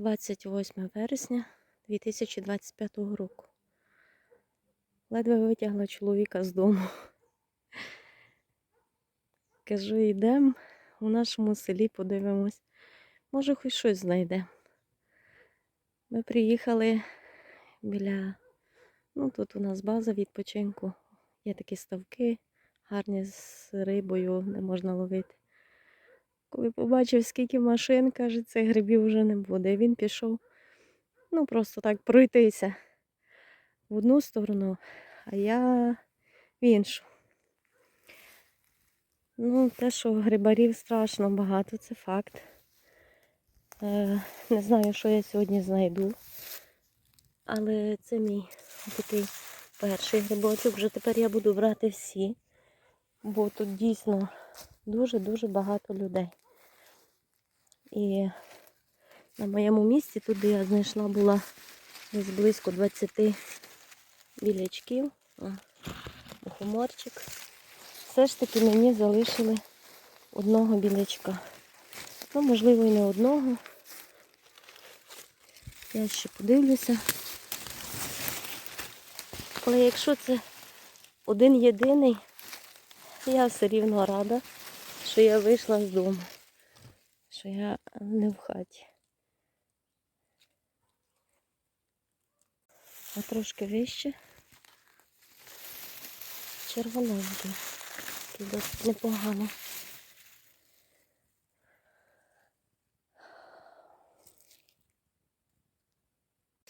28 вересня 2025 року. Ледве витягла чоловіка з дому. Кажу, йдемо у нашому селі, подивимось. Може, хоч щось знайдемо. Ми приїхали біля, ну тут у нас база відпочинку. Є такі ставки гарні з рибою, де можна ловити. Коли побачив, скільки машин, каже, цих грибів вже не буде. Він пішов, ну просто так пройтися в одну сторону, а я в іншу. Ну, те, що грибарів страшно багато, це факт. Е, не знаю, що я сьогодні знайду. Але це мій такий перший грибочок. Вже тепер я буду брати всі, бо тут дійсно дуже-дуже багато людей. І на моєму місці, тут, де я знайшла, була десь близько 20 білячків. Мухоморчик. Все ж таки мені залишили одного білячка. Ну, можливо, і не одного. Я ще подивлюся. Але якщо це один єдиний, я все рівно рада, що я вийшла з дому, що я не в хаті. А трошки вище червоненький, досить непогано.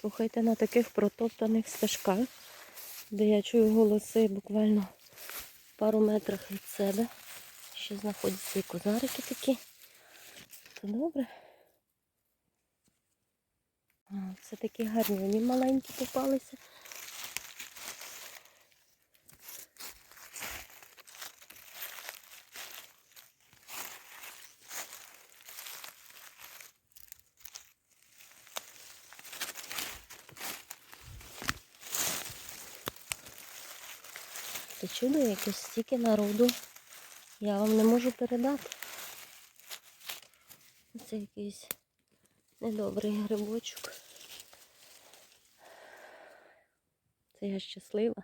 Слухайте, на таких протоптаних стежках, де я чую голоси буквально в пару метрах від себе. Ще знаходяться і козарики такі. То добре. Це такі гарні, маленькі попалися. Це чудо якесь стільки народу. Я вам не можу передати. Це якийсь недобрий грибочок. Це я щаслива.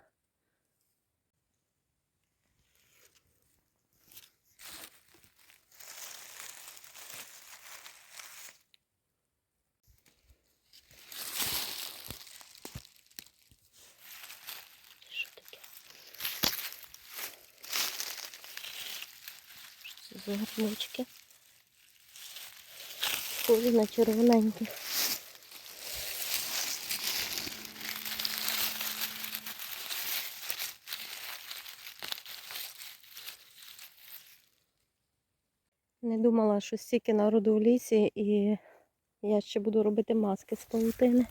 Що таке? Що це за грибочки? Схожі на червоненькі. Не думала, що стільки народу в лісі і я ще буду робити маски з паутини.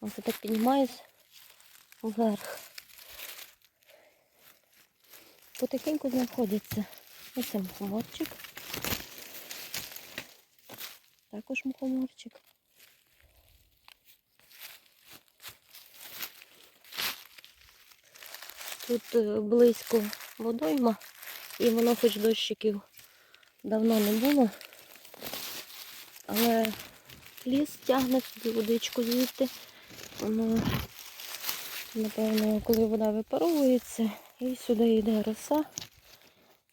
Ось я так піднімаюсь вверх. Потихеньку знаходиться ось мухоморчик. Також мухоморчик. Тут е, близько водойма, і воно хоч дощиків давно не було, але ліс тягне собі водичку звідти. Воно, напевно, коли вода випаровується, і сюди йде роса,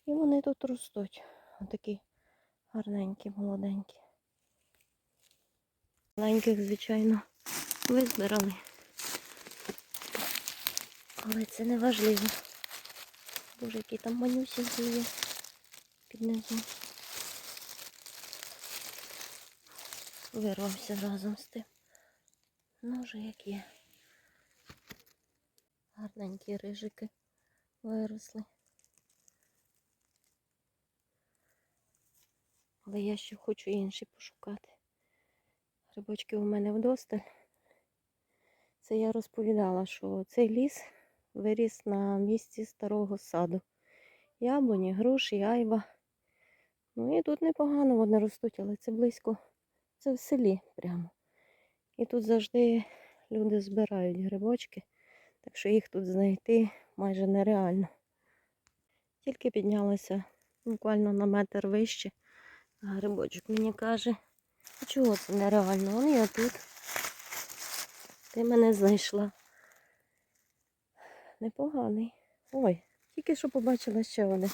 і вони тут ростуть. Отакі гарненькі, молоденькі. Маленьких, звичайно, визбирали. Але це не важливо. Боже, який там манюсінький є під низом. Вирвався разом з тим. Ну, вже як є. Гарненькі рижики виросли. Але я ще хочу інші пошукати. Грибочки у мене вдосталь. Це я розповідала, що цей ліс виріс на місці старого саду. Яблуні, груші, айва. Ну і тут непогано вони ростуть, але це близько, це в селі прямо. І тут завжди люди збирають грибочки, так що їх тут знайти майже нереально. Тільки піднялася буквально на метр вище. Грибочок мені каже, чого це нереально? Вони я тут. Ти мене знайшла. Непоганий. Ой, тільки що побачила ще один.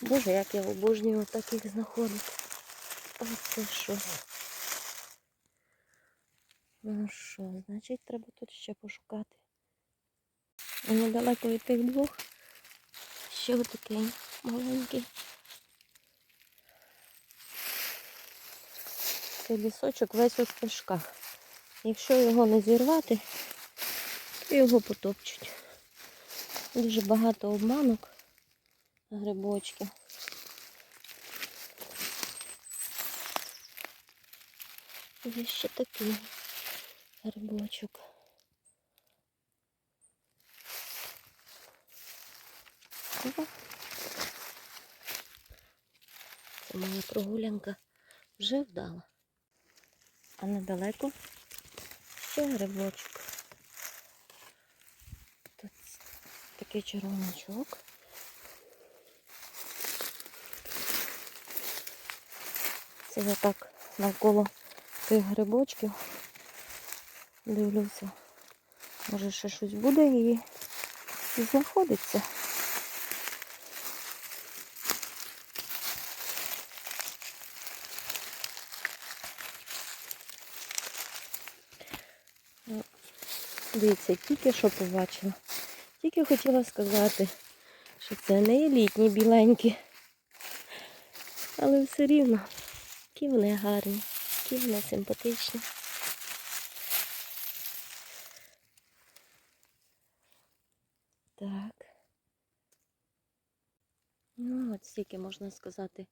Боже, як я обожнюю таких знаходити. Оце що. Ну що, значить, треба тут ще пошукати. А недалеко від тих двох. Ще отакий маленький. Цей лісочок весь у стежках. Якщо його не зірвати, то його потопчуть. Дуже багато обманок грибочків. Є ще такий грибочок. Моя прогулянка вже вдала. А недалеко ще грибочок. Тут такий червонячок. Це я так навколо тих грибочків. Дивлюся. Може ще щось буде і, і знаходиться. Дивіться, тільки що побачила. Тільки хотіла сказати, що це не є літні біленькі. Але все рівно, які вони гарні, які вони симпатичні. Так. Ну, от стільки можна сказати.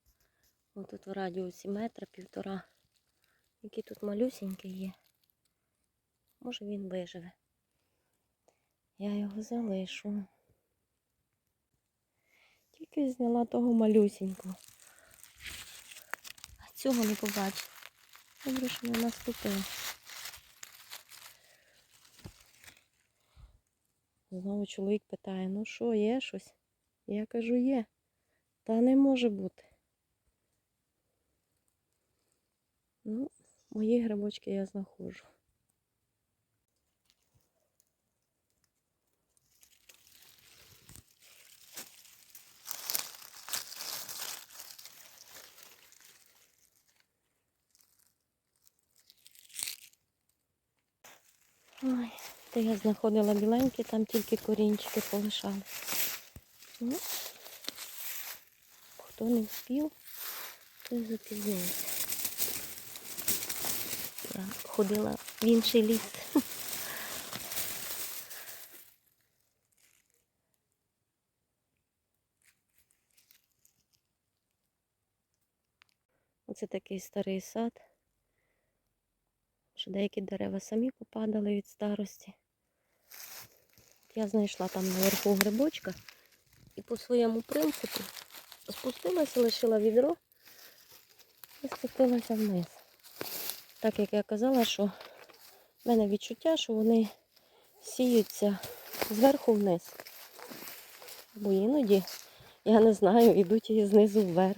Отут в радіусі метра, півтора. Який тут малюсенький є. Може він виживе. Я його залишу. Тільки зняла того малюсенького. А цього не побачу. Добре, що не наступила. Знову чоловік питає, ну що, є щось? Я кажу, є. Та не може бути. Ну, мої грибочки я знаходжу. Ой, то я знаходила біленькі, там тільки корінчики полишали. Ну, хто не вспів, той запізнився. Я ходила в інший ліс. Оце такий старий сад. Що деякі дерева самі попадали від старості. Я знайшла там наверху грибочка і по своєму принципу спустилася, лишила відро і спустилася вниз. Так як я казала, що в мене відчуття, що вони сіються зверху вниз. Бо іноді, я не знаю, йдуть і знизу вверх.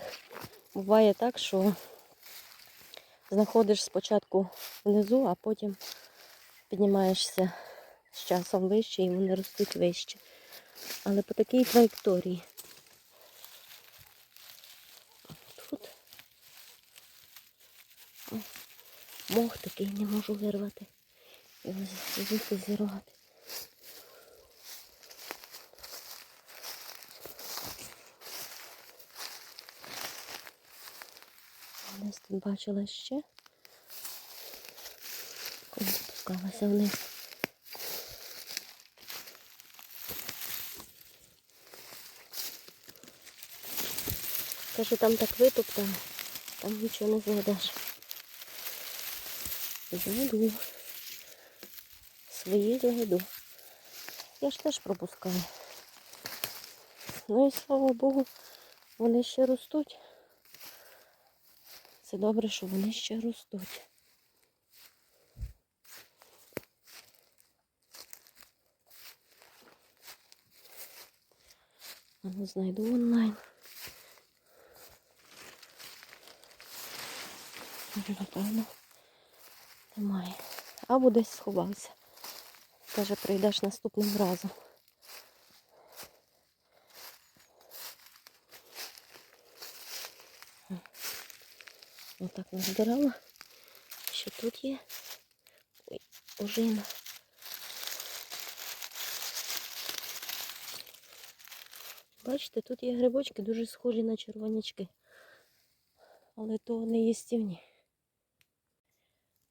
Буває так, що знаходиш спочатку внизу, а потім піднімаєшся з часом вище і вони ростуть вище. Але по такій траєкторії. Тут мох такий не можу вирвати. Його звідси зірвати. Десь тут бачила ще. Коли спускалася вниз. Кажу, там так витоптано, там нічого не знайдеш. Знайду. Свої знайду. Я ж теж пропускаю. Ну і слава Богу, вони ще ростуть. Це добре, що вони ще ростуть. А ну знайду онлайн. Напевно, немає. Або десь сховався. Каже, прийдеш наступним разом. Отак назбирала. Що тут є? Ой, ожина. Бачите, тут є грибочки дуже схожі на червонячки. Але то не їстівні.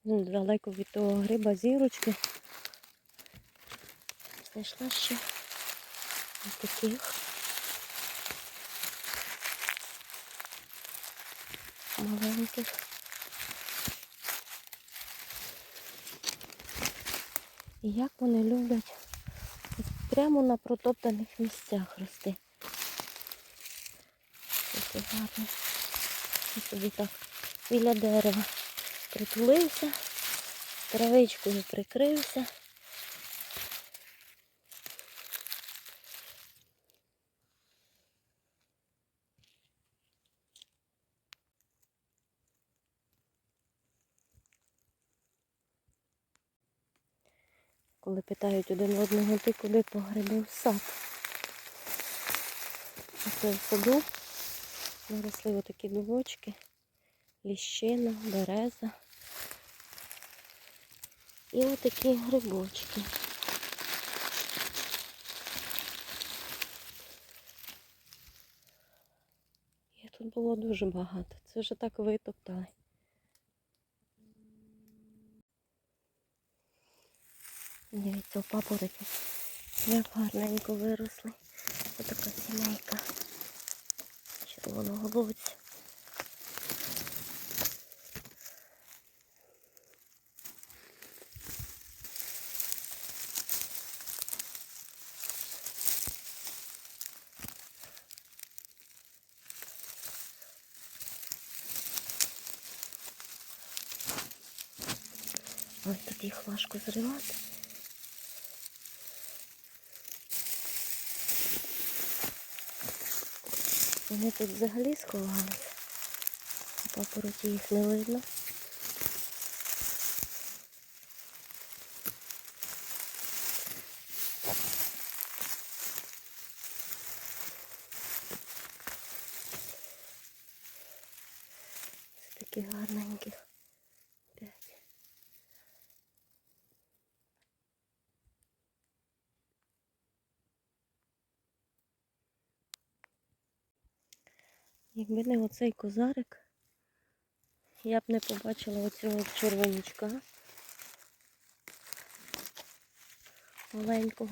Ну, Далеко від того гриба зірочки. Знайшла ще ось таких маленьких. І як вони люблять прямо на протоптаних місцях рости. Такі гарні. І собі так біля дерева притулився, травичкою прикрився. Коли питають один одного, ти куди погребив сад. Оце в саду наросли отакі дубочки, ліщина, береза. І отакі грибочки. І тут було дуже багато. Це вже так витоптали. Дивіться, папороті. Як гарненько виросли. Отака сімейка червоного голубця. Ось тут їх важко зривати. Вони тут взагалі сховались. Папороті їх не видно. Це такі гарненьких. П'ять. Якби не оцей козарик, я б не побачила оцього червонячка маленького.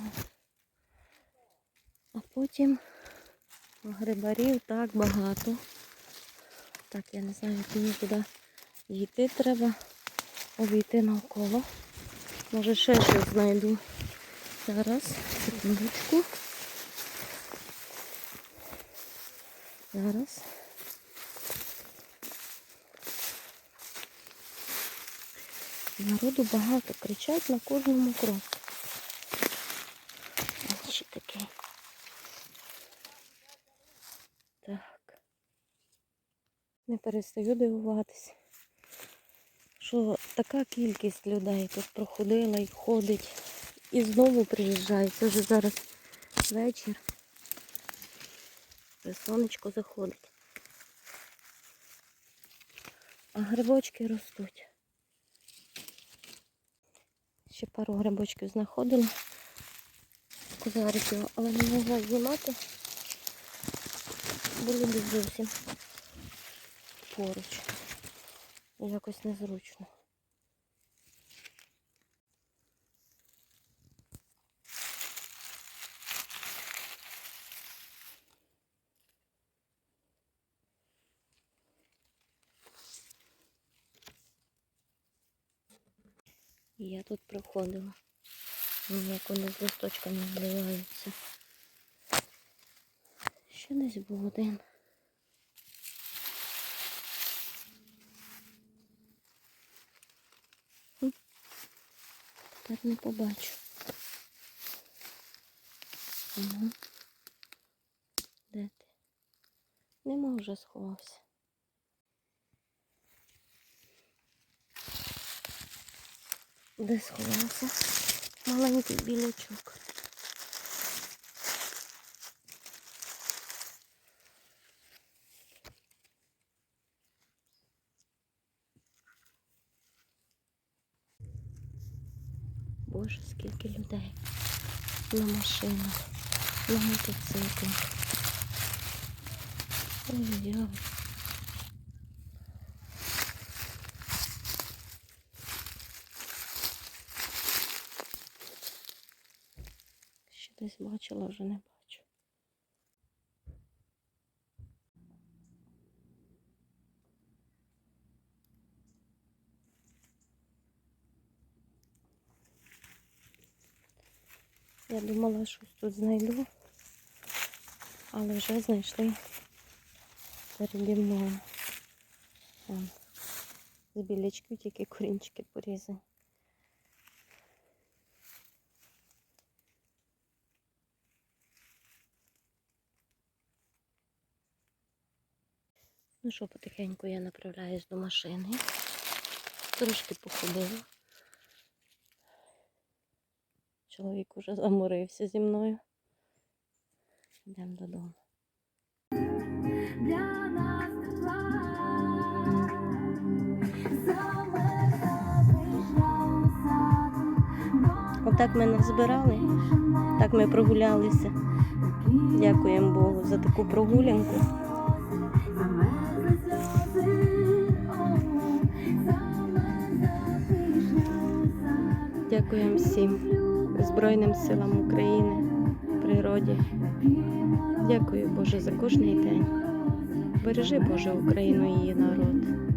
А потім грибарів так багато. Так, я не знаю, як мені туди йти треба, обійти навколо. Може ще щось знайду. Зараз, секундочку. Зараз. Народу багато, кричать на кожному кроку. Ось такий. Так. Не перестаю дивуватися, що така кількість людей тут проходила і ходить. І знову приїжджають. Це вже зараз вечір. Вже сонечко заходить. А грибочки ростуть. Ще пару грибочків знаходила. Козариків, але не могла знімати. Бо люди зовсім поруч. Якось незручно. Тут проходила. Вон Як вони з листочками вливаються. Ще десь був один. Тепер не побачу. Ага. Де ти? Нема вже сховався. Де сховався? Маленький білячок. Боже, скільки людей на машинах, на мотоциклах. Ой-ой. Ще десь бачила, вже не бачу. Я думала, щось тут знайду, але вже знайшли переді мною. З білячків тільки корінчики порізані. Ну що, потихеньку я направляюсь до машини. Трошки походила. Чоловік уже заморився зі мною. Йдемо додому. для нас Отак ми назбирали, так ми прогулялися. Дякуємо Богу за таку прогулянку. Дякуємо всім Збройним силам України, природі. Дякую Боже за кожний день. Бережи Боже Україну і її народ.